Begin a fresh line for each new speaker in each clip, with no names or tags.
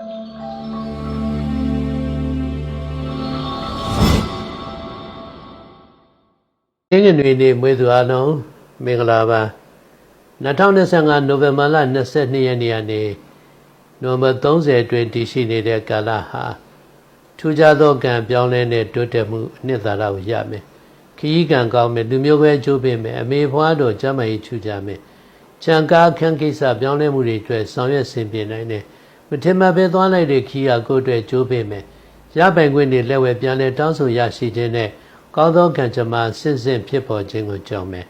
အင်းငွေနေ့မွေးသူအလုံးမင်္ဂလာပါ2025နိုဝင်ဘာလ22ရက်နေ့ကနေနိုဝင်ဘာ30အတွင်းတည်ရှိနေတဲ့ကာလဟာထူးခြားသောကံပြောင်းလဲတဲ့တိုးတက်မှုအနှစ်သာရကိုရမယ်ခရီးကံကောင်းမယ်လူမျိုးပဲကျိုးပေးမယ်အမေဖွားတော်ကျမ်းမာရေးထူးခြားမယ်ချံကားခန်းကိစ္စပြောင်းလဲမှုတွေအတွက်ဆောင်ရွက်ဆင်ပြေနိုင်တယ် မထင်မှတ်ပဲသွားလိုက်တဲ့ခီးရကိုယ့်အတွက်ကျိုးပေးမယ်ရပိုင်ခွင့်တွေလက်ဝဲပြန်လဲတောင်းဆိုရရှိခြင်းနဲ့ကောင်းသောကံကြမ္မာဆင့်ဆင့်ဖြစ်ပေါ်ခြင်းကိုကြောင်းမယ်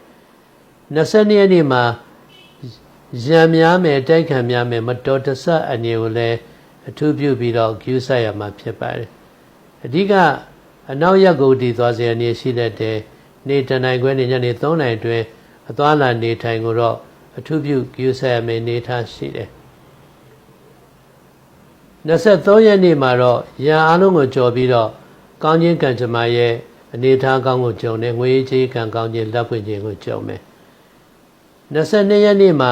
22ရက်နေ့မှာရံများမယ်တိုက်ခံများမယ်မတော်တဆအနေကိုလည်းအထူးပြုပြီးတော့ကျူးဆိုင်ရမှာဖြစ်ပါတယ်အဓိကအနောက်ရက်ကိုတည်သွားစေအနေရှိတတ်တဲ့နေတနိုင်ခွဲနေညနေ3နိုင်အတွင်းအသွားလာနေထိုင်ကိုတော့အထူးပြုကျူးဆိုင်ရမယ်နေထားရှိတယ် 23ရက်နေ့မှာတော့ရံအားလုံးကိုကြော်ပြီးတော့ကောင်းခြင်းကံကြမ္မာရဲ့အနေထားကောင်းကိုကြုံတယ်ငွေကြေးကံကောင်းခြင်းလက်ပွင့်ခြင်းကိုကြုံမယ်22ရက်နေ့မှာ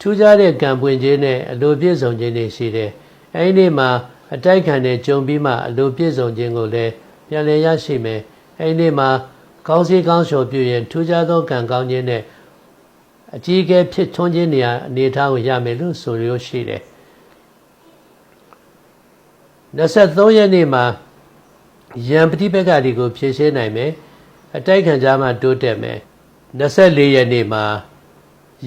ထူးခြားတဲ့ကံပွင့်ခြင်းနဲ့အလိုပြည့်စုံခြင်းတွေရှိတယ်အဲဒီနေ့မှာအတိုက်ခံတဲ့ကြုံပြီးမှအလိုပြည့်စုံခြင်းကိုလည်းပြန်လည်ရရှိမယ်အဲဒီနေ့မှာကောင်းစီကောင်းလျှော်ပြုရင်ထူးခြားသောကံကောင်းခြင်းနဲ့အကြီးအကဲဖြစ်ထွန်းခြင်းနေရာအနေထားကိုရမယ်လို့ဆိုရရှိတယ် 23ရက်နေ့မှာယံပฏิပက္ခတွေကိုဖြေရှင်းနိုင်မယ်အတိုက်ခံကြမှာတိုးတက်မယ်24ရက်နေ့မှာ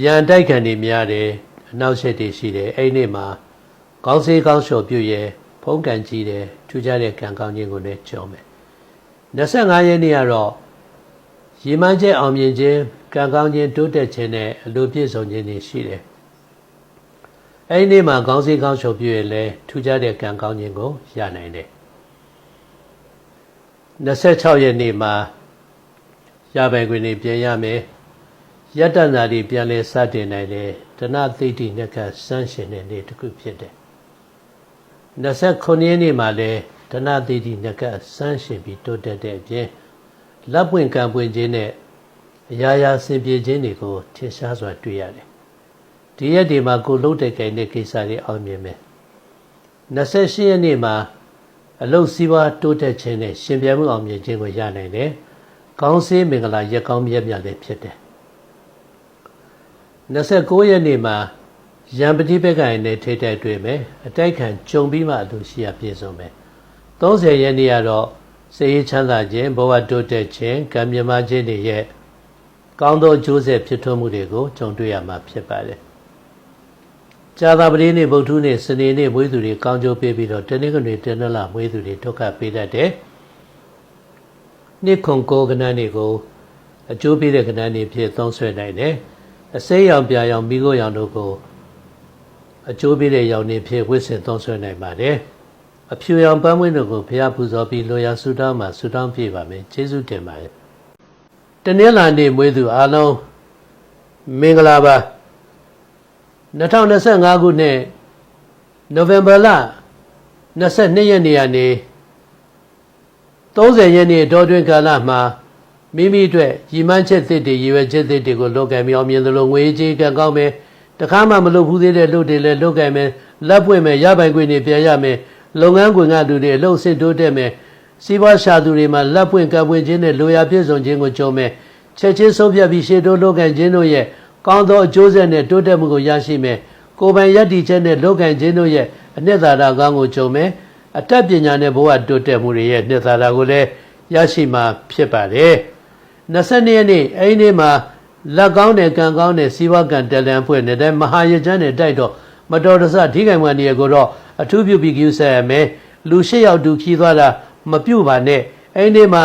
ယံတိုက်ခံတွေများတယ်အနောက်ဆက်တွေရှိတယ်အဲ့ဒီနေ့မှာကောင်းစေးကောင်းလျှော်ပြုရဲဖုံးကန်ကြည့်တယ်ထူးခြားတဲ့ကံကောင်းခြင်းကိုလည်းကြုံမယ်25ရက်နေ့ကတော့ရေမှန်းချက်အောင်မြင်ခြင်းကံကောင်းခြင်းတိုးတက်ခြင်းနဲ့အလိုပြည့်စုံခြင်းတွေရှိတယ် အဲ့ဒီနေ့မှာကောင်းစေးကောင်းလျှော်ပြုရဲလည်းထူးခြားတဲ့ကံကောင်းခြင်းကိုရနိုင်တယ်26ရက်နေ့မှာရပိုင်ခွင့်တွေပြန်ရမယ်ယတ္တနာတွေပြန်လဲစတင်နိုင်တယ်ဒနသိတိနဲ့ကစမ်းရှင်တဲ့နေ့တစ်ခုဖြစ်တယ်29ရက်နေ့မှာလဲဒနသိတိနဲ့ကစမ်းရှင်ပြီးတိုးတက်တဲ့အပြင်လက်ပွင့်ကံပွင့်ခြင်းနဲ့အရာရာဆင်ပြေခြင်းတွေကိုထင်ရှားစွာတွေ့ရတယ် ဒီရက်ဒီမှာကိုလုံးတဲ့ကြိုင်တဲ့ကိစ္စတွေအောင်မြင်မယ်28ရက်နေ့မှာအလုတ်စည်းဝါးတိုးတက်ခြင်းနဲ့ရှင်ပြမှုအောင်မြင်ခြင်းကိုရနိုင်တယ်။ကောင်းစေးမင်္ဂလာရက်ကောင်းမြတ်မြတ်လည်းဖြစ်တယ်။29ရက်နေ့မှာရံပတိဘက်ကရင်နဲ့ထိတဲ့တွေ့မယ်။အတိုက်ခံကြုံပြီးမှအလိုရှိရပြည့်စုံမယ်။30ရက်နေ့ကတော့စေရေးချမ်းသာခြင်းဘဝတိုးတက်ခြင်းကံမြမခြင်းတွေရဲ့ကောင်းသောကျိုးဆက်ဖြစ်ထွန်းမှုတွေကိုကြုံတွေ့ရမှာဖြစ်ပါတယ်။ ဇာတာပတိနေ့ဗုဒ္ဓနေ့စနေနေ့မွေးသူတွေကောင်းကျိုးပေးပြီးတော့တနင်္ဂနွေတနလမွေးသူတွေဒုက္ခပေးတတ်တယ်။နေ့ခုံကိုကဏ္ဍတွေကိုအကျိုးပေးတဲ့ကဏ္ဍတွေဖြစ်သုံးဆွဲနိုင်တယ်။အစိမ်းရောင်ပြာရောင်မိခိုးရောင်တို့ကိုအကျိုးပေးတဲ့ရောင်တွေဖြစ်ဝိဆင်သုံးဆွဲနိုင်ပါတယ်။အဖြူရောင်ပန်းမွေးတို့ကိုဘုရားပူဇော်ပြီးလိုရာဆုတောင်းမှာဆုတောင်းပြပါမယ်။ကျေးဇူးတင်ပါတယ်။တနင်္လာနေ့မွေးသူအားလုံးမင်္ဂလာပါ။ 2025ခုနှစ်နိုဝင်ဘာလ22ရက်နေ့ကနေ30ရက်နေ့ဒေါ်တွင်ကာလမှာမိမိအတွက်ရည်မှန်းချက်သစ်တွေရည်ရွယ်ချက်သစ်တွေကိုလုပ်ကံမြောင်မြင်သလိုငွေကြေးကံကောင်းမယ်တခါမှမလုပ်ဘူးသေးတဲ့လုပ်တွေလည်းလုပ်ကံမယ်လက်ပွင့်မယ်ရပိုင်ခွင့်တွေပြန်ရမယ်လုပ်ငန်းခွင်ကလူတွေအလုပ်စစ်တိုးတက်မယ်စီးပွားရှာသူတွေမှာလက်ပွင့်ကံပွင့်ခြင်းနဲ့လိုရာပြည့်စုံခြင်းကိုကြုံမယ်ချက်ချင်းဆုံးဖြတ်ပြီးရှေ့တိုးလုပ်ကံခြင်းတို့ရဲ့ ကောင်းသောအကျိုးဆက်နဲ့တိုးတက်မှုကိုရရှိမယ်ကိုယ်ပိုင်ယက်တီချက်နဲ့လောကင်ခြင်းတို့ရဲ့အနှစ်သာရကောင်းကိုကြုံမယ်အတတ်ပညာနဲ့ဘဝတိုးတက်မှုတွေရဲ့နှစ်သာရကိုလည်းရရှိမှာဖြစ်ပါတယ်22ရက်နေ့အဲဒီနေ့မှာလက်ကောင်းတဲ့ကံကောင်းတဲ့စီးပွားကံတလန်ဖွဲ့နေတဲ့မဟာရကျမ်းနဲ့တိုက်တော့မတော်တဆထိခိုင်မှန်နေရကိုတော့အထူးပြုပြီးကြည့်ဆက်ရမယ်လူရှစ်ယောက်တူခီးသွားတာမပြုတ်ပါနဲ့အဲဒီနေ့မှာ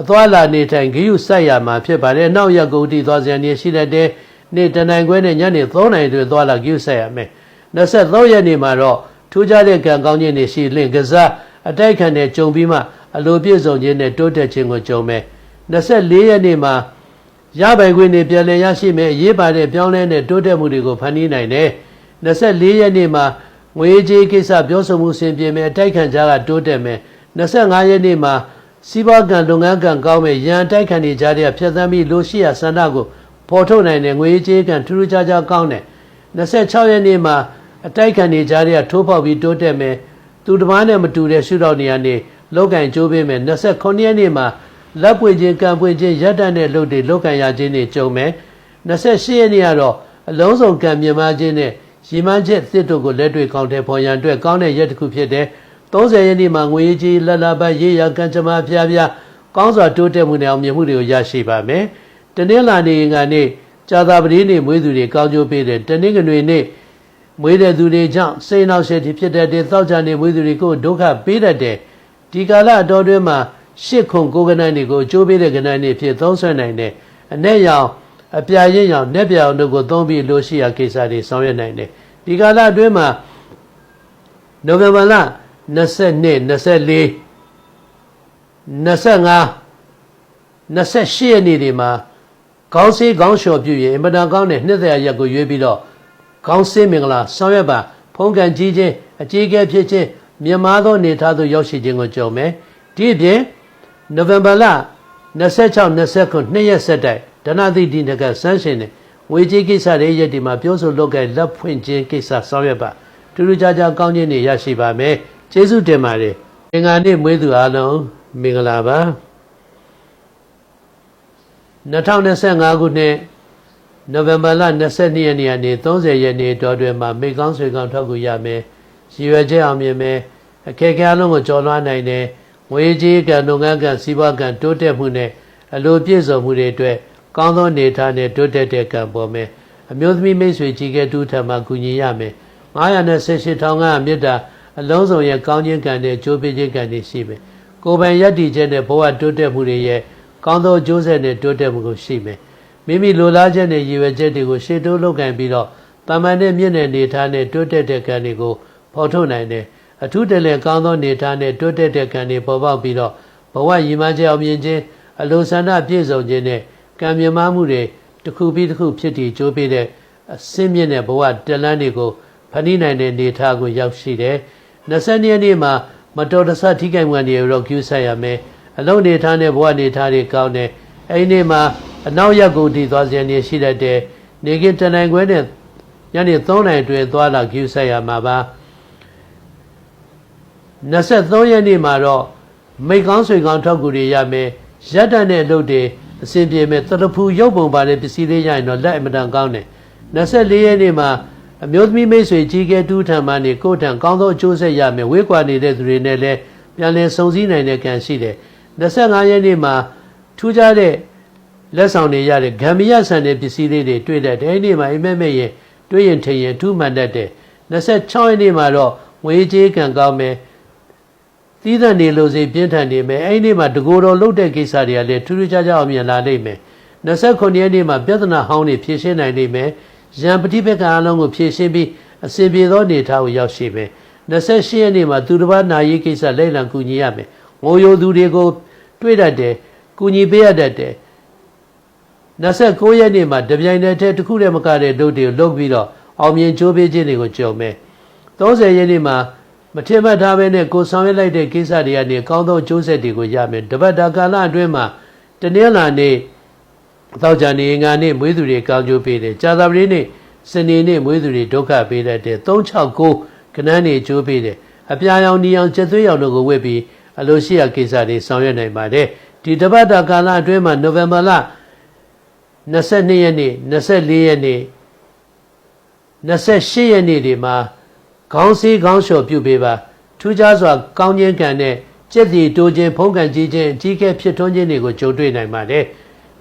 အသွားလာနေထိုင်ဂိယုစိုက်ရမှာဖြစ်ပါတယ်နောက်ရက်ကုန်တီသွားစရာနေရှိတဲ့ နေ့တနိုင်ခွဲနဲ့ညနေ3နိုင်တွေသွားလာကြည့်ဆက်ရမယ်23ရက်နေ့မှာတော့ထူးခြားတဲ့ကံကောင်းခြင်းတွေရှိလင့်ကစားအတိုက်ခံတဲ့ကြုံပြီးမှအလိုပြည့်စုံခြင်းနဲ့တိုးတက်ခြင်းကိုကြုံမယ်24ရက်နေ့မှာရပိုင်ခွင့်တွေပြန်လည်ရရှိမယ်အရေးပါတဲ့ပြောင်းလဲတဲ့တိုးတက်မှုတွေကိုဖန်တီးနိုင်တယ်24ရက်နေ့မှာငွေကြေးကိစ္စပြောဆိုမှုဆင်ပြေမယ်အတိုက်ခံကြကတိုးတက်မယ်25ရက်နေ့မှာစီးပွားကံလုပ်ငန်းကံကောင်းမယ်ရန်တိုက်ခံနေကြတဲ့ဖြတ်သန်းပြီးလိုရှိရာဆန္ဒကို ပေါ်ထုတ်နိုင်တဲ့ငွေကြေးကံထူးထူးခြားခြားကောင်းတယ်26ရက်နေ့မှာအတိုက်ခံနေကြတဲ့ထိုးပေါက်ပြီးတိုးတက်မယ်သူတစ်ပါးနဲ့မတူတဲ့ရှုထောင့်နေရာနေလောက်ကင်ကျိုးပေးမယ်29ရက်နေ့မှာလက်ပွင့်ခြင်းကံပွင့်ခြင်းရက်တတ်တဲ့လုပ်တွေလောက်ကင်ရခြင်းတွေကြုံမယ်28ရက်နေ့ကတော့အလုံးစုံကံမြင်မာခြင်းနဲ့ရီမန်းချက်သစ်တို့ကိုလက်တွေ့ကောင်းတဲ့ဖော်ရန်အတွက်ကောင်းတဲ့ရက်တစ်ခုဖြစ်တယ်30ရက်နေ့မှာငွေကြီးလက်လာပတ်ရေးရကံကြမ္မာဖျားဖျားကောင်းစွာတိုးတက်မှုနဲ့အောင်မြင်မှုတွေကိုရရှိပါမယ် တနင်္လာနေ့ကနေကြာသာပတိနေ့မွေးသူတွေကောင်းကျိုးပေးတယ်တနင်္ဂနွေနေ့မွေးတဲ့သူတွေကြောင့်စိတ်နှောက်ယှက်ဖြစ်တဲ့တဲ့သောက်ကြနေမွေးသူတွေကိုဒုက္ခပေးတတ်တယ်ဒီကာလအတော်တွင်းမှာရှစ်ခုကိုကနန်းတွေကိုအကျိုးပေးတဲ့ကနန်းတွေဖြစ်သုံးဆွနိုင်တယ်အ내ရောင်အပြာရင်းရောင်နဲ့ပြောင်တို့ကိုသုံးပြီးလို့ရှိရာကိစ္စတွေဆောင်ရွက်နိုင်တယ်ဒီကာလအတွင်းမှာနိုဝင်ဘာလ22 24 25 28ရက်နေ့ဒီမှာ ခေါင်းဆေးခေါင်းလျှော်ပြုရင်အင်မတန်ကောင်းတဲ့နှစ်သက်ရက်ကိုရွေးပြီးတော့ခေါင်းဆေးမင်္ဂလာဆောင်ရွက်ပါဖုံးကန်ကြီးခြင်းအကြီးအကဲဖြစ်ခြင်းမြတ်မားသောအနေထားသို့ရောက်ရှိခြင်းကိုကြုံမယ်ဒီအပြင်နိုဝင်ဘာလ26 29နှစ်ရက်ဆက်တိုက်ဒနာတိဒီနကဆန်းရှင်နဲ့ငွေကြေးကိစ္စတွေရက်ဒီမှာပြောဆိုလုပ်ကဲလက်ဖွင့်ခြင်းကိစ္စဆောင်ရွက်ပါတူတူကြကြကောင်းခြင်းတွေရရှိပါမယ်ကျေးဇူးတင်ပါတယ်အင်္ဂါနေ့မွေးသူအားလုံးမင်္ဂလာပါ 2025ခုနှစ်နိုဝင်ဘာလ22ရက်နေ့ကနေ30ရက်နေ့တော်တွင်မှာမိကောင်းဆွေကောင်းထောက်ကူရမယ်ရည်ရွယ်ချက်အောင်မြင်မယ်အခက်အခဲအလုံးကိုကျော်လွှားနိုင်တယ်ငွေကြေးကံလုပ်ငန်းကံစီးပွားကံတိုးတက်မှုနဲ့အလိုပြည့်စုံမှုတွေအတွက်ကောင်းသောနေထားနဲ့တိုးတက်တဲ့ကံပေါ်မယ်အမျိုးသမီးမိတ်ဆွေကြီးကဲတူးထံမှာကူညီရမယ်918ထောင်ကမြစ်တာအလုံးစုံရဲ့ကောင်းခြင်းကံနဲ့ကြိုးပေးခြင်းကံတွေရှိမယ်ကိုယ်ပိုင်ယက်တည်ခြင်းနဲ့ဘဝတိုးတက်မှုတွေရဲ့ ကောင်းသောအကျိုးဆက်နဲ့တိုးတက်မှုကိုရှိမယ်မိမိလိုလားချက်နဲ့ရည်ရွယ်ချက်တွေကိုရှေ့တိုးလုပ်ကင်ပြီးတော့တမန်တဲ့မြင့်တဲ့နေထားနဲ့တိုးတက်တဲ့ကံတွေကိုဖော်ထုတ်နိုင်တယ်အထူးတလဲကောင်းသောနေထားနဲ့တိုးတက်တဲ့ကံတွေပေါ်ပေါက်ပြီးတော့ဘဝရည်မှန်းချက်အောင်မြင်ခြင်းအလိုဆန္ဒပြည့်စုံခြင်းနဲ့ကံမြင်မှုတွေတစ်ခုပြီးတစ်ခုဖြစ်တည်ကြိုးပေးတဲ့အစင်းမြင့်တဲ့ဘဝတလန်းတွေကိုဖန်တီးနိုင်တဲ့နေထားကိုရောက်ရှိတယ်20ရက်နေ့မှာမတော်တဆထိခိုက်မှုတွေရောကျူးဆက်ရမယ် အလုံးနေထားနဲ့ဘဝနေထားတွေကောင်းတယ်အဲ့ဒီနေ့မှာအနောက်ရက်ကိုတည်သွားခြင်းနေရှိတတ်တယ်နေကင်းတနိုင်ခွဲနဲ့ညနေ3နိုင်အတွင်းသွားလာကျူးဆက်ရမှာပါ23ရက်နေ့မှာတော့မိကောင်းဆွေကောင်းထောက်ကူတွေရမယ်ရက်တန်တဲ့အလုပ်တွေအစဉ်ပြေမဲ့တရဖူရုပ်ပုံပါတဲ့ပစ္စည်းလေးရရင်တော့လက်အမတန်ကောင်းတယ်24ရက်နေ့မှာအမျိုးသမီးမိတ်ဆွေကြီးကဲတူးထံမှနေကိုယ်ထံကောင်းသောအကျိုးဆက်ရမယ်ဝေးကွာနေတဲ့သူတွေနဲ့လည်းပြန်လည်စုံစည်းနိုင်တဲ့ကံရှိတယ် 25ရက်နေ့မှာထူးခြားတဲ့လက်ဆောင်တွေရတဲ့ဂမ်မီယာဆန်တဲ့ပစ္စည်းလေးတွေတွေ့တဲ့အဲဒီနေ့မှာအိမ်မက်မဲ့ရင်တွေ့ရင်ထင်ရင်ထူးမှန်တတ်တယ်26ရက်နေ့မှာတော့ငွေကြေးကံကောင်းမယ်သီးသန့်နေလို့စိပြင်းထန်နေမယ်အဲ့ဒီနေ့မှာတကိုယ်တော်လှုပ်တဲ့ကိစ္စတွေကလည်းထူးထူးခြားခြားအောင်မြင်လာနိုင်မယ်29ရက်နေ့မှာပြဿနာဟောင်းတွေဖြေရှင်းနိုင်နိုင်မယ်ရန်ပฏิပက္ခအလုံးကိုဖြေရှင်းပြီးအစဉ်ပြေသောနေထားကိုရောက်ရှိမယ်28ရက်နေ့မှာသူတစ်ပါးနာရေးကိစ္စလက်လံကူညီရမယ်ငိုယိုသူတွေကို တွေ့တတ်တယ်ကူညီပေးရတတ်တယ်29ရက်နေ့မှာတပြိုင်တည်းတစ်ခုတည်းမကတဲ့ဒုတ်တွေကိုလုပ်ပြီးတော့အောင်မြင်ကြိုးပေးခြင်းတွေကိုကြုံမယ်30ရက်နေ့မှာမထင်မှတ်ထားဘဲနဲ့ကိုဆောင်ရွက်လိုက်တဲ့ကိစ္စတွေကနေကောင်းသောကျိုးဆက်တွေကိုရမယ်တပတ်တာကာလအတွင်းမှာတနင်္လာနေ့သောကြနေငါနေ့မွေးသူတွေကောင်းကျိုးပေးတယ်ကြာသပတေးနေ့စနေနေ့မွေးသူတွေဒုက္ခပေးတတ်တယ်369ကနန်းနေကျိုးပေးတယ်အပြာရောင်နီအောင်ကျက်သွေးရောင်တို့ကိုဝတ်ပြီး အလိုရှိရာကိစ္စတွေဆောင်ရွက်နိုင်ပါတယ်ဒီတပတ်တာကာလအတွင်းမှာနိုဝင်ဘာလ22ရက်နေ့24ရက်နေ့28ရက်နေ့တွေမှာခေါင်းစည်းခေါင်းလျှော်ပြုပေးပါထူးခြားစွာကောင်းခြင်းကံနဲ့ကြက်စီတိုးခြင်းဖုံးကန်ကြီးခြင်းအကြီးကဲဖြစ်ထွန်းခြင်းတွေကိုကြုံတွေ့နိုင်ပါတယ်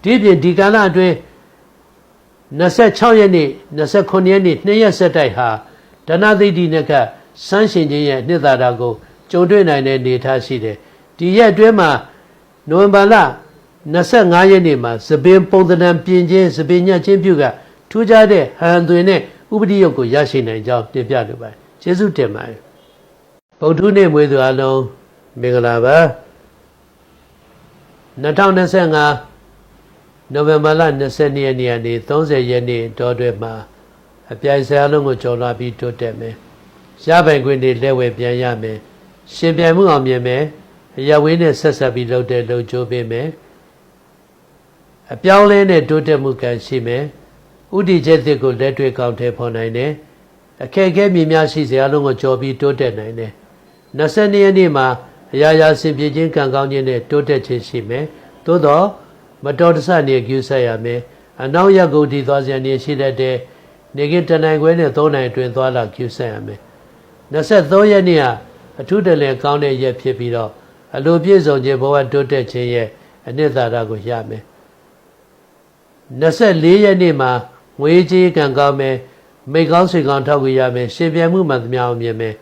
ဒီပြင်ဒီကာလအတွင်း26ရက်နေ့29ရက်နေ့နှစ်ရက်ဆက်တိုက်ဟာဒနာသိတိနဲ့ကစမ်းရှင်ခြင်းရဲ့နှစ်သာရကို ကြုံတွေ့နိုင်တဲ့နေထားရှိတယ်ဒီရက်အတွင်းမှာနိုဝင်ဘာလ25ရက်နေ့မှာသပင်ပုံသဏ္ဍာန်ပြင်ခြင်းသပင်ညက်ခြင်းပြုကထူးခြားတဲ့ဟန်သွင်းတဲ့ဥပဒေရုပ်ကိုရရှိနိုင်ကြောင်းတင်ပြလိုပါတယ်ကျေးဇူးတင်ပါတယ်ဗုဒ္ဓနေ့မွေးသူအလုံးမင်္ဂလာပါ2025နိုဝင်ဘာလ22ရက်နေ့ကနေ30ရက်နေ့တောတွင်မှာအပြိုင်ဆရာလုံးကိုကြော်လာပြီးတိုးတက်မယ်ရပိုင်ခွင့်တွေလက်ဝဲပြန်ရမယ် ရှင်ပြိုင်မှုအောင်မြင်မယ်အရဝင်းနဲ့ဆက်ဆက်ပြီးလုပ်တဲ့လုပ်ကြိုးပေးမယ်အပြောင်းလဲနဲ့တိုးတက်မှုကံရှိမယ်ဥတီချက်သစ်ကိုလက်တွေ့ကောင်းထဲဖော်နိုင်တယ်အခက်အခဲမြင်များရှိစေအလုံးကိုကြော်ပြီးတိုးတက်နိုင်တယ်22ရက်နေ့မှာအရာရာဆင်ပြေခြင်းကံကောင်းခြင်းနဲ့တိုးတက်ခြင်းရှိမယ်သို့တော့မတော်တဆနေကျူးဆက်ရမယ်အနောက်ရက်ကုန်ဒီသွားစရာနေရှိတတ်တဲ့နေကတနိုင်ခွဲနဲ့3နိုင်အတွင်းသွားလာကျူးဆက်ရမယ်23ရက်နေ့က အထုတလည်းကောင်းတဲ့ရက်ဖြစ်ပြီးတော့အလိုပြည့်စုံခြင်းဘဝတိုးတက်ခြင်းရဲ့အနှစ်သာရကိုရမယ်24ရက်နေ့မှာငွေကြေးကံကောင်းမယ်မိတ်ကောင်းဆွေကောင်းထောက်ကြရမယ်ရှင်ပြမှုမှသမျှအောင်မြင်မယ်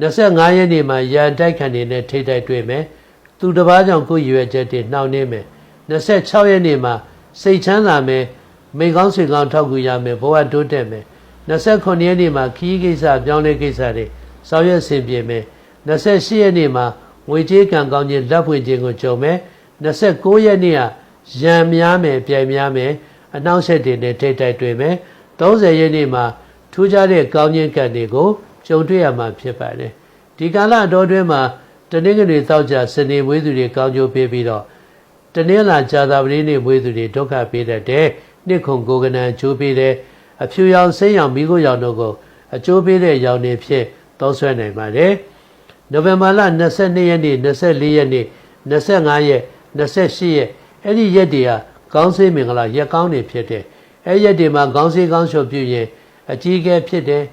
25ရက်နေ့မှာရန်တိုက်ခံနေနဲ့ထိတ်တိုက်တွေ့မယ်သူတစ်ပါးကြောင့်ကိုယ်ရွယ်ချက်တွေနှောင့်နှင်းမယ်26ရက်နေ့မှာစိတ်ချမ်းသာမယ်မိကောင်းဆွေကောင်းထောက်ကူရမယ်ဘဝတိုးတက်မယ်29ရက်နေ့မှာခီးကိစ္စပြောင်းလဲကိစ္စတွေဆောင်ရွက်ဆင်ပြေမယ် 28ရက်နေ့မှာငွေကြေးကံကောင်းခြင်းလက်ဖွင့်ခြင်းကိုကြုံမယ်29ရက်နေ့ကရံများမယ်ပြိုင်များမယ်အနောက်ဆက်တွေနဲ့ထိတ်တိုက်တွေ့မယ်30ရက်နေ့မှာထူးခြားတဲ့ကောင်းခြင်းကံတွေကိုကြုံတွေ့ရမှာဖြစ်ပါတယ်ဒီကာလအတော်တွင်းမှာတနင်္ဂနွေတောက်ကြစနေမွေးသူတွေကောင်းကျိုးပေးပြီးတော့တနင်္လာကြာသပတေးနေ့မွေးသူတွေဒုက္ခပေးတတ်တယ်နှစ်ခုကိုကနန်ချိုးပေးတယ်အဖြူရောင်စိမ်းရောင်မိခိုးရောင်တို့ကိုအကျိုးပေးတဲ့ရောင်တွေဖြစ်သုံးဆွဲနိုင်ပါတယ် နိုဝင်ဘာလ22ရက်နေ့24ရက်နေ့25ရက်28ရက်အဲ့ဒီရက်တွေကကောင်းစေးမင်္ဂလာရက်ကောင်းတွေဖြစ်တယ်အဲ့ရက်တွေမှာကောင်းစေးကောင်းချော်ပြုရင်အကြီးအကဲဖြစ်တယ်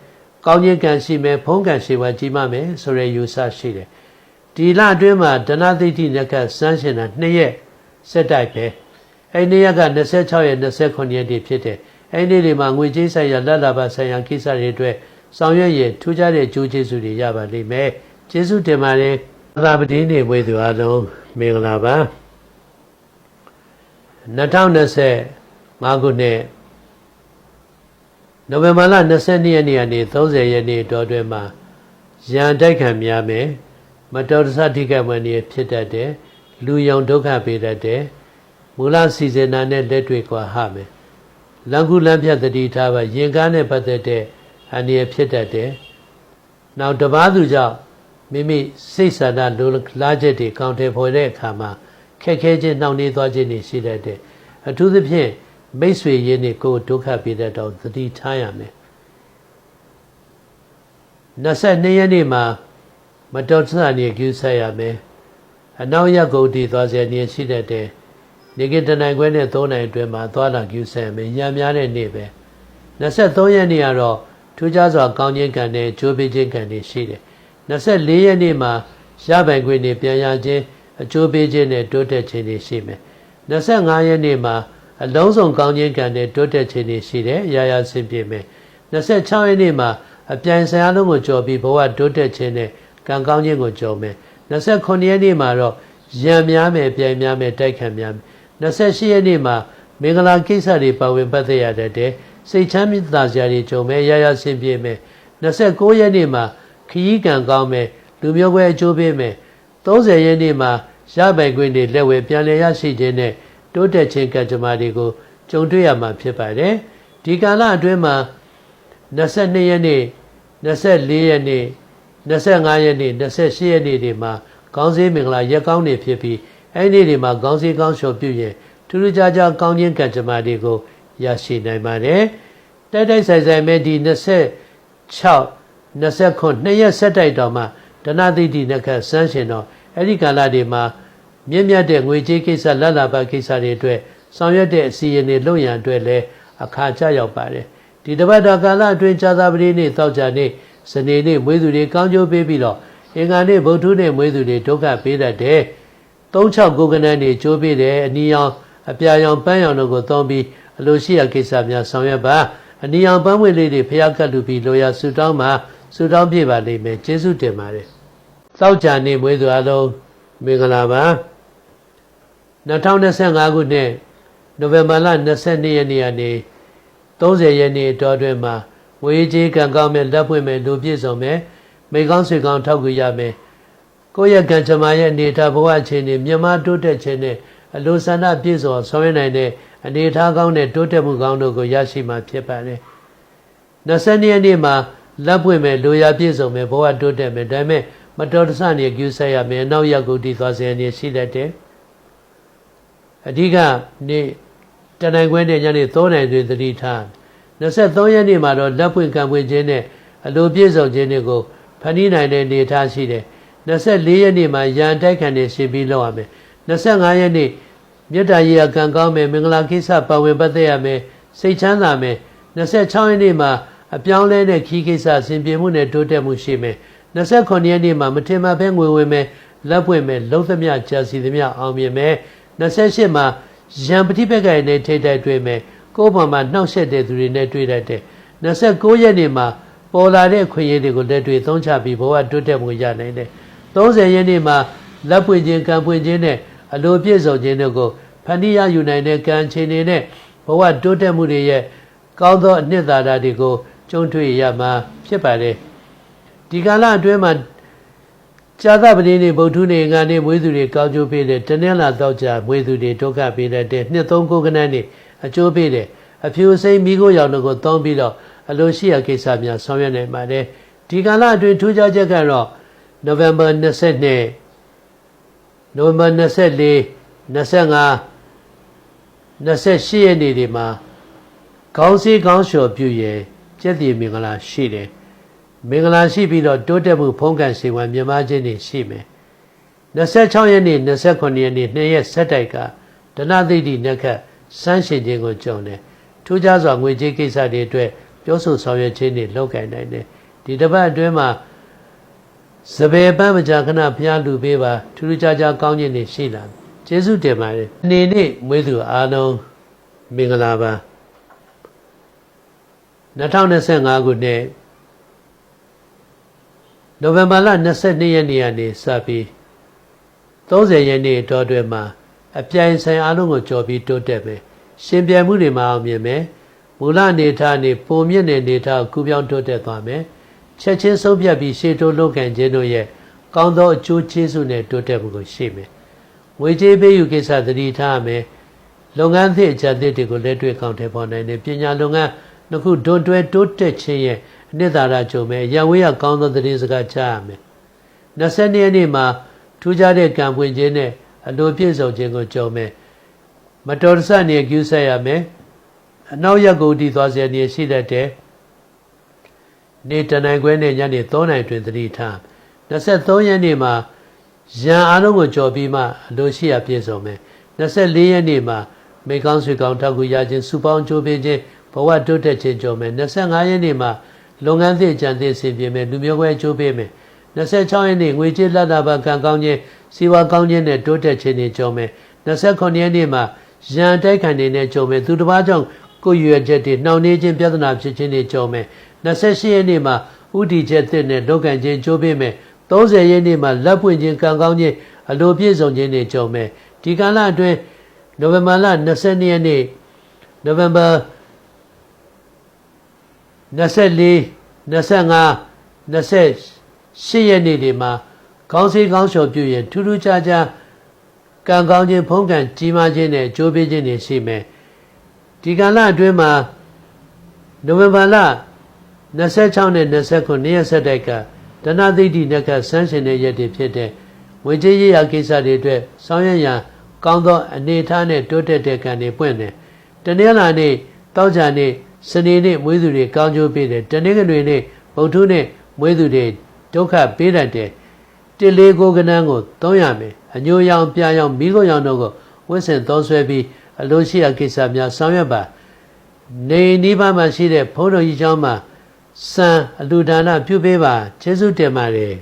ကောင်းခြင်းကံရှိမယ်ဖုံးကံရှိမှကြီးမမယ်ဆိုရယူဆရှိတယ်ဒီလအတွင်းမှာဒနာသိတိနကစမ်းရှင်တာ2ရက်စက်တိုက်ပဲအဲ့ဒီရက်က26ရက်29ရက်တည်းဖြစ်တယ်အဲ့ဒီတွေမှာငွေကြေးဆိုင်ရာလက်လာပါဆိုင်ရာကိစ္စတွေအတွက်ဆောင်ရွက်ရင်ထူးခြားတဲ့ကျိုးကျေးဇူးတွေရပါလိမ့်မယ် ကျေးဇူးတင်ပါတယ်သာပတိနေဝေသူအားလုံးမင်္ဂလာပါ2025ခုနှစ်နိုဝင်ဘာလ22ရက်နေ့ကနေ30ရက်နေ့တော်တွင်မှာရန်တိုက်ခံများမယ်မတော်တဆထိခိုက်မှနေဖြစ်တတ်တယ်လူယုံဒုက္ခပေးတတ်တယ်မူလစီစဉ်နာနဲ့လက်တွေ့ကွာဟမယ်လန်ကူလန်ဖြတ်တတိထားပါရင်ကားနဲ့ပတ်သက်တဲ့အန္တရာယ်ဖြစ်တတ်တယ်နောက်တပားသူကြောင့် မိမိစိတ်ဆန္ဒလိုလားချက်တွေကောင်းတယ်ဖော်တဲ့အခါမှာခက်ခဲခြင်းနှောင့်နှေးသွားခြင်းတွေရှိတတ်တယ်အထူးသဖြင့်မိတ်ဆွေရင်းနဲ့ကိုယ်ဒုက္ခပေးတတ်တော့သတိထားရမယ်22ရက်နေ့မှာမတော်တဆနေကျူးဆက်ရမယ်အနောက်ရက်ကုန်တည်သွားစေနေရှိတတ်တယ်နေကတနိုင်ခွဲနဲ့3နိုင်အတွင်းမှာသွားလာကျူးဆက်မယ်ညံများတဲ့နေ့ပဲ23ရက်နေ့ကတော့ထူးခြားစွာကောင်းခြင်းကံနဲ့ဂျိုးပေးခြင်းကံတွေရှိတယ် 24ရက်နေ့မှာရပိုင်ခွင့်တွေပြန်ရခြင်းအကျိုးပေးခြင်းနဲ့တိုးတက်ခြင်းတွေရှိမယ်25ရက်နေ့မှာအလုံးစုံကောင်းခြင်းကံနဲ့တိုးတက်ခြင်းတွေရှိတယ်။ရာရာဆင်ပြေမယ်။26ရက်နေ့မှာအပြိုင်ဆိုင်အားလုံးကိုကြော်ပြီးဘဝတိုးတက်ခြင်းနဲ့ကံကောင်းခြင်းကိုကြော်မယ်။29ရက်နေ့မှာတော့ရံများမယ်ပြိုင်များမယ်တိုက်ခံများမယ်။28ရက်နေ့မှာမင်္ဂလာကိစ္စတွေပါဝင်ပတ်သက်ရတဲ့စိတ်ချမ်းသာစရာတွေကြုံမယ်ရာရာဆင်ပြေမယ်။29ရက်နေ့မှာ ခရီးကံကောင်းမယ်လူမျိုးပွဲအကျိုးပေးမယ်။30ရက်နေ့မှာရပိုင်ခွင့်တွေလက်ဝဲပြန်လည်ရရှိခြင်းနဲ့တိုးတက်ခြင်းကံကြမ္မာတွေကိုကြုံတွေ့ရမှာဖြစ်ပါတယ်ဒီကာလအတွင်းမှာ22ရက်နေ့24ရက်နေ့25ရက်နေ့28ရက်နေ့တွေမှာကောင်းစေးမင်္ဂလာရက်ကောင်းနေဖြစ်ပြီးအဲ့ဒီတွေမှာကောင်းစေးကောင်းလျှော်ပြုရင်ထူးထူးခြားခြားကောင်းခြင်းကံကြမ္မာတွေကိုရရှိနိုင်ပါတယ်တိုက်တိုက်ဆိုင်ဆိုင်မဲ့ဒီ26 29နှစ်ရက်ဆက်တိုက်တော်မှာဒနာတိတိနခဆန်းရှင်တော်အဲ့ဒီကာလတွေမှာမြင့်မြတ်တဲ့ငွေကြေးကိစ္စလက်လာပါကိစ္စတွေအတွက်ဆောင်ရွက်တဲ့အစီအစဉ်တွေလုပ်ရန်အတွက်လည်းအခါကျရောက်ပါတယ်ဒီတပတ်တာကာလအတွင်းဇာတာပတိနေ့တောက်ကြနေ့စနေနေ့မွေးသူတွေကောင်းကျိုးပေးပြီးတော့အင်္ဂါနေ့ဗုဒ္ဓနေ့မွေးသူတွေဒုက္ခပေးတတ်တယ်36ကိုကနန်းတွေကျိုးပေးတယ်အနီရောင်အပြာရောင်ပန်းရောင်တို့ကိုသုံးပြီးအလိုရှိရာကိစ္စများဆောင်ရွက်ပါအနီရောင်ပန်းဝေလေးတွေဖျားကတ်လူပြီးလိုရာဆူတောင်းမှာ ဆူတောင်းပြပါလိမ့်မယ်ကျေးဇူးတင်ပါတယ်တောက်ကြနေ့မွေးသူအလုံးမင်္ဂလာပါ2025ခုနှစ်နိုဝင်ဘာလ22ရက်နေ့ကနေ30ရက်နေ့တောအတွင်းမှာဝေကြီးကံကောင်းမဲ့လက်ဖွင့်မဲ့လူပြည့်စုံမဲ့မိကောင်းဆွေကောင်းထောက်ကူရမယ်ကိုယ့်ရဲ့ကံကြမ္မာရဲ့အနေထားဘဝအခြေအနေမြန်မာတိုးတက်ခြင်းနဲ့အလိုဆန္ဒပြည့်စုံဆောင်ရွက်နိုင်တဲ့အနေထားကောင်းတဲ့တိုးတက်မှုကောင်းတို့ကိုရရှိမှာဖြစ်ပါတယ်22ရက်နေ့မှာ လက်ပွင့်မဲ့လူရပြည့်စုံမဲ့ဘဝတိုးတက်မဲ့ဒါပေမဲ့မတော်တဆနေကျူးဆက်ရမယ်အနောက်ရောက်ကိုတည်သွားစေရရှိတတ်တယ်အဓိကနေ့တနိုင်ခွဲနဲ့ညနေ3နိုင်တွင်သတိထား23ရက်နေ့မှာတော့လက်ပွင့်ကံပွင့်ခြင်းနဲ့အလိုပြည့်စုံခြင်းတွေကိုဖန်တီးနိုင်တဲ့အနေအထားရှိတယ်24ရက်နေ့မှာရန်တိုက်ခံနေရှင်ပြီးလောက်ရမယ်25ရက်နေ့မြတ်တာရေကံကောင်းမယ်မင်္ဂလာကိစ္စပါဝင်ပတ်သက်ရမယ်စိတ်ချမ်းသာမယ်26ရက်နေ့မှာ အပြောင်းလဲတဲ့ခီးကိစ္စဆင်ပြေမှုနဲ့တိုးတက်မှုရှိမယ်29ရက်နေ့မှာမထင်မှတ်ဘဲငွေဝင်မယ်လက်ပွင့်မယ်လုံးသမျှကြာစီသမျှအောင်မြင်မယ်28မှာရန်ပฏิပက္ခရဲ့နဲ့ထိတ်တိုက်တွေ့မယ်ကိုယ်ပေါ်မှာနှောက်ယှက်တဲ့သူတွေနဲ့တွေ့တတ်တယ်29ရက်နေ့မှာပေါ်လာတဲ့ခွင့်ရည်တွေကိုလက်တွေ့သုံးချပြီးဘဝတိုးတက်မှုရနိုင်တယ်30ရက်နေ့မှာလက်ပွင့်ခြင်းကံပွင့်ခြင်းနဲ့အလိုပြည့်စုံခြင်းတို့ကိုဖန်တီးရယူနိုင်တဲ့ကံခြေနေနဲ့ဘဝတိုးတက်မှုတွေရဲ့ကောင်းသောအနှစ်သာရတွေကို ကျုံတွေ့ရမှာဖြစ်ပါတယ်ဒီကာလအတွင်းမှာဇာသပတိနေဗုဒ္ဓနေငါနေမွေးသူတွေကောင်းကျိုးပေးတယ်တနင်္လာတော့ကြမွေးသူတွေဒုက္ခပေးတတ်တယ်နှစ်သုံးကိုကနန်းနေအကျိုးပေးတယ်အဖြူစိမ့်မိကိုရောင်တို့ကိုတောင်းပြီးတော့အလိုရှိရကိစ္စများဆောင်ရွက်နိုင်ပါတယ်ဒီကာလအတွင်းထူးခြားချက်ကတော့ November 22 November 24 25 28ရက်နေ့ဒီမှာခေါင်းစည်းခေါင်းလျှော်ပြုရဲ့ ကျက်တည်မင်္ဂလာရှိတယ်မင်္ဂလာရှိပြီးတော့တိုးတက်မှုဖုံးကန်စေဝံမြမခြင်းတွေရှိမယ်26ရက်နေ့29ရက်နေ့နှစ်ရက်ဆက်တိုက်ကဒနသိတိနက္ခတ်စမ်းရှင်ခြင်းကိုကြုံတယ်ထူးခြားစွာငွေကြေးကိစ္စတွေအတွက်ပြောဆိုဆောင်ရွက်ခြင်းတွေလုပ်ကိုင်နိုင်တယ်ဒီတစ်ပတ်အတွင်းမှာစပယ်ပန်းမကြာခဏဘုရားလူပေးပါထူးထူးခြားခြားကောင်းခြင်းတွေရှိလာကျေးဇူးတင်ပါတယ်အနေနဲ့မွေးသူအားလုံးမင်္ဂလာပါ 2025ခုနှစ်နိုဝင်ဘာလ22ရက်နေ့ကနေစပြီး30ရက်နေ့အတွင်းအတွင်းမှာအပြိုင်ဆိုင်အားလုံးကိုကြော်ပြီးတိုးတက်မယ်ရှင်ပြိုင်မှုတွေမှာအောင်မြင်မယ်မူလအနေထားနေပုံမြင့်တဲ့အနေထားကိုကူပြောင်းတိုးတက်သွားမယ်ချက်ချင်းဆုံးဖြတ်ပြီးရှေ့တိုးလုပ်ကန်ခြင်းတို့ရဲ့ကောင်းသောအကျိုးကျေးဇူးနဲ့တိုးတက်မှုကိုရှိမယ်ငွေကြေးပေးယူကိစ္စသတိထားရမယ်လုပ်ငန်းသစ်အကြံသစ်တွေကိုလက်တွေ့ကောင်းထည့်ပေါ်နိုင်တယ်ပညာလုပ်ငန်း နှစ်ခုဒွန်တွဲတိုးတက်ခြင်းရဲ့အနှစ်သာရကြုံမယ်ရန်ဝေးရကောင်းသောသတင်းစကားကြားရမယ်22ရက်နေ့မှာထူးခြားတဲ့ကံပွင့်ခြင်းနဲ့အလိုပြည့်စုံခြင်းကိုကြုံမယ်မတော်တဆနေကျူးဆက်ရမယ်အနောက်ရက်ကိုတည်သွားစေနေရှိတတ်တယ်နေတနိုင်ခွဲနဲ့ညနေ3နိုင်တွင်သတိထား23ရက်နေ့မှာရန်အားလုံးကိုကြော်ပြီးမှအလိုရှိရပြည့်စုံမယ်24ရက်နေ့မှာမေကောင်းဆွေကောင်းထောက်ကူရခြင်းစုပေါင်းကြိုးပေးခြင်း ဘဝတိုးတက်ခြင်းကြုံမယ်25ရက်နေ့မှာလုပ်ငန်းသစ်ကြံသစ်ဆင်ပြေမယ်လူမျိုးခွဲကြိုးပေးမယ်26ရက်နေ့ငွေကြေးလက်တာပါကံကောင်းခြင်းစီဝါကောင်းခြင်းနဲ့တိုးတက်ခြင်းတွေကြုံမယ်29ရက်နေ့မှာရန်တိုက်ခံနေနဲ့ကြုံမယ်သူတစ်ပါးကြောင့်ကိုယ်ရွယ်ချက်တွေနှောင့်နှေးခြင်းပြဿနာဖြစ်ခြင်းတွေကြုံမယ်28ရက်နေ့မှာဥတီချက်သစ်နဲ့လောကန်ခြင်းကြိုးပေးမယ်30ရက်နေ့မှာလက်ပွင့်ခြင်းကံကောင်းခြင်းအလိုပြည့်စုံခြင်းတွေကြုံမယ်ဒီကာလအတွင်းနိုဝင်ဘာလ22ရက်နေ့နိုဝင်ဘာ 24 25 28ရက်နေ့တွေမှာခေါင်းစည်းခေါင်းလျှော်ပြုရင်ထူးထူးခြားခြားကံကောင်းခြင်းဖုံးကံကြီးမားခြင်းနဲ့ကြိုးပေးခြင်းတွေရှိမယ်ဒီကာလအတွင်းမှာနိုဝင်ဘာလ26နဲ့29ရက်ဆက်တိုက်ကဒနာသိတိနက္ခဆန်းရှင်တဲ့ရက်တွေဖြစ်တဲ့ဝေကြီးရရာကိစ္စတွေအတွက်ဆောင်းရရန်ကောင်းသောအနေအထားနဲ့တိုးတက်တဲ့ကံတွေပွင့်တယ်တနင်္လာနေ့တောက်ကြနေ့ စနေနေ့မွေးသူတွေကောင်းကျိုးပေးတယ်တနင်္ဂနွေနေ့ဗုဒ္ဓနေ့မွေးသူတွေဒုက္ခပေးတတ်တယ်တလေးကိုကနန်းကိုသုံးရမယ်အညိုရောင်ပြရောင်မိခိုးရောင်တို့ကိုဝတ်ဆင်သုံးဆွဲပြီးအလိုရှိရာကိစ္စများဆောင်ရွက်ပါနေနိဗ္ဗာန်မှာရှိတဲ့ဘုန်းတော်ကြီးကျောင်းမှာစံအလူဒါနပြုပေးပါကျေးဇူးတင်ပါတယ်